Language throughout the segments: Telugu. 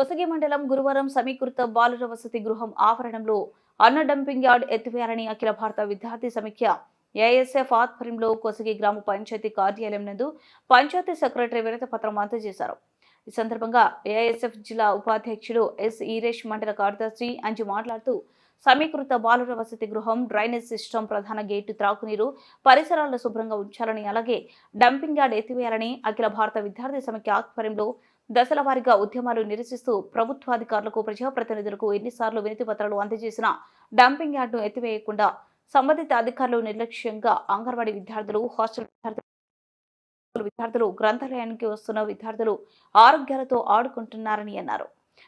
మండలం గురువారం సమీకృత బాలుర వసతి గృహం ఆవరణంలో అన్న డంపింగ్ యార్డ్ ఎత్తివేయాలని అఖిల భారత విద్యార్థి సమైక్య ఏఎస్ఎఫ్ ఆధ్వర్యంలో కొసగి గ్రామ పంచాయతీ కార్యాలయం నందు పంచాయతీ సెక్రటరీ వినత పత్రం అందజేశారు. ఈ సందర్భంగా ఏఎస్ఎఫ్ జిల్లా ఉపాధ్యక్షుడు ఎస్ ఈరేష్ మండల కార్యదర్శి అంజు మాట్లాడుతూ సమీకృత బాలుర వసతి గృహం డ్రైనేజ్ సిస్టమ్ ప్రధాన గేటు త్రాగునీరు పరిసరాలను శుభ్రంగా ఉంచాలని అలాగే డంపింగ్ యార్డ్ ఎత్తివేయాలని అఖిల భారత విద్యార్థి సమైక్య ఆధ్వర్యంలో దశల వారీగా ఉద్యమాలు నిరసిస్తూ ప్రభుత్వాధికారులకు ప్రజాప్రతినిధులకు ఎన్నిసార్లు వినతి పత్రాలు అందజేసినా డంపింగ్ యార్డును ఎత్తివేయకుండా సంబంధిత అధికారులు నిర్లక్ష్యంగా అంగన్వాడీ విద్యార్థులు హాస్టల్ విద్యార్థులు విద్యార్థులు గ్రంథాలయానికి వస్తున్న విద్యార్థులు ఆరోగ్యాలతో ఆడుకుంటున్నారని అన్నారు.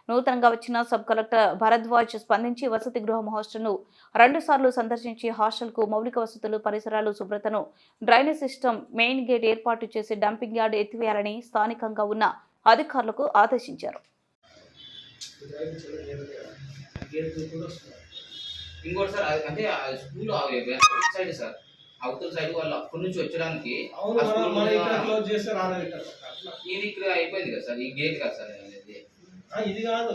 నూతనంగా వచ్చిన సబ్ కలెక్టర్ భరద్వాజ్ స్పందించి వసతి గృహం హాస్టల్ను రెండు సార్లు సందర్శించి హాస్టల్కు మౌలిక వసతులు పరిసరాలు శుభ్రతను డ్రైనేజ్ సిస్టమ్ మెయిన్ గేట్ ఏర్పాటు చేసి డంపింగ్ యార్డ్ ఎత్తివేయాలని స్థానికంగా ఉన్న అధికారులకు ఆదేశించారు. ఇంకోటి సార్ అంటే ఆ స్కూల్ సైడ్ సార్. అవతల సైడ్ వాళ్ళు అక్కడి నుంచి వచ్చడానికి ఇది ఇక్కడ అయిపోయింది కదా సార్ ఈ గేట్ కదా సార్ అనేది. ఆ, ఇది కాదు.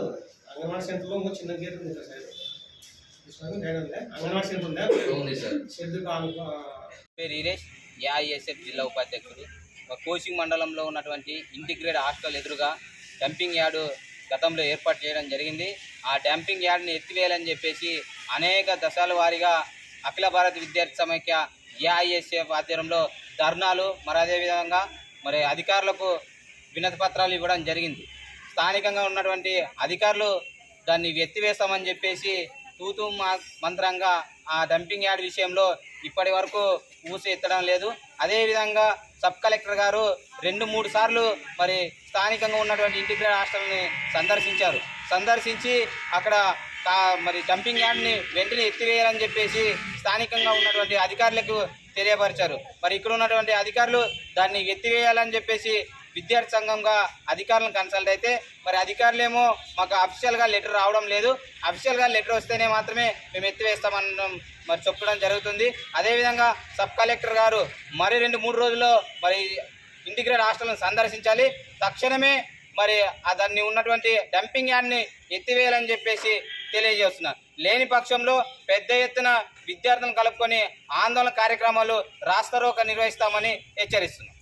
అంగన్వాడీ సెంటర్లో ఇంకో చిన్న గేట్ ఉంది ఉందా అంగన్వాడీ సెంటర్ ఉందా సార్. పేరు ఈరేష్. ఏఐఎస్ఎఫ్ జిల్లా ఉపాధ్యక్షుడు. కోచింగ్ మండలంలో ఉన్నటువంటి ఇంటిగ్రేట్ హాస్టల్ ఎదురుగా డంపింగ్ యార్డు గతంలో ఏర్పాటు చేయడం జరిగింది. ఆ డంపింగ్ యార్డ్ని ఎత్తివేయాలని చెప్పేసి అనేక దశల వారీగా అఖిల భారత విద్యార్థి సమైక్య ఏఐఎస్ఎఫ్ ఆధ్వర్యంలో ధర్నాలు మరి అదేవిధంగా మరి అధికారులకు వినతి పత్రాలు ఇవ్వడం జరిగింది. స్థానికంగా ఉన్నటువంటి అధికారులు దాన్ని ఎత్తివేస్తామని చెప్పేసి తూతూ మంత్రంగా ఆ డంపింగ్ యార్డ్ విషయంలో ఇప్పటి వరకు ఊసి ఎత్తడం లేదు. అదేవిధంగా సబ్ కలెక్టర్ గారు రెండు మూడు సార్లు మరి స్థానికంగా ఉన్నటువంటి ఇంటిగ్రేట్ హాస్టల్ని సందర్శించారు. సందర్శించి అక్కడ మరి డంపింగ్ యార్డ్ని వెంటనే ఎత్తివేయాలని చెప్పేసి స్థానికంగా ఉన్నటువంటి అధికారులకు తెలియపరిచారు. మరి ఇక్కడ ఉన్నటువంటి అధికారులు దాన్ని ఎత్తివేయాలని చెప్పేసి విద్యార్థి సంఘంగా అధికారులను కన్సల్ట్ అయితే మరి అధికారులేమో మాకు అఫీషియల్గా లెటర్ రావడం లేదు. అఫీషియల్గా లెటర్ వస్తేనే మాత్రమే మేము ఎత్తివేస్తామనడం మరి చెప్పడం జరుగుతుంది. అదేవిధంగా సబ్ కలెక్టర్ గారు మరి రెండు మూడు రోజుల్లో మరి ఇంటిగ్రేట్ హాస్టల్ను సందర్శించాలి. తక్షణమే మరి దాన్ని ఉన్నటువంటి డంపింగ్ యార్డ్ని ఎత్తివేయాలని చెప్పేసి తెలియజేస్తున్నారు. లేని పక్షంలో పెద్ద ఎత్తున విద్యార్థులను కలుపుకొని ఆందోళన కార్యక్రమాలు రాస్తారోక నిర్వహిస్తామని హెచ్చరిస్తున్నారు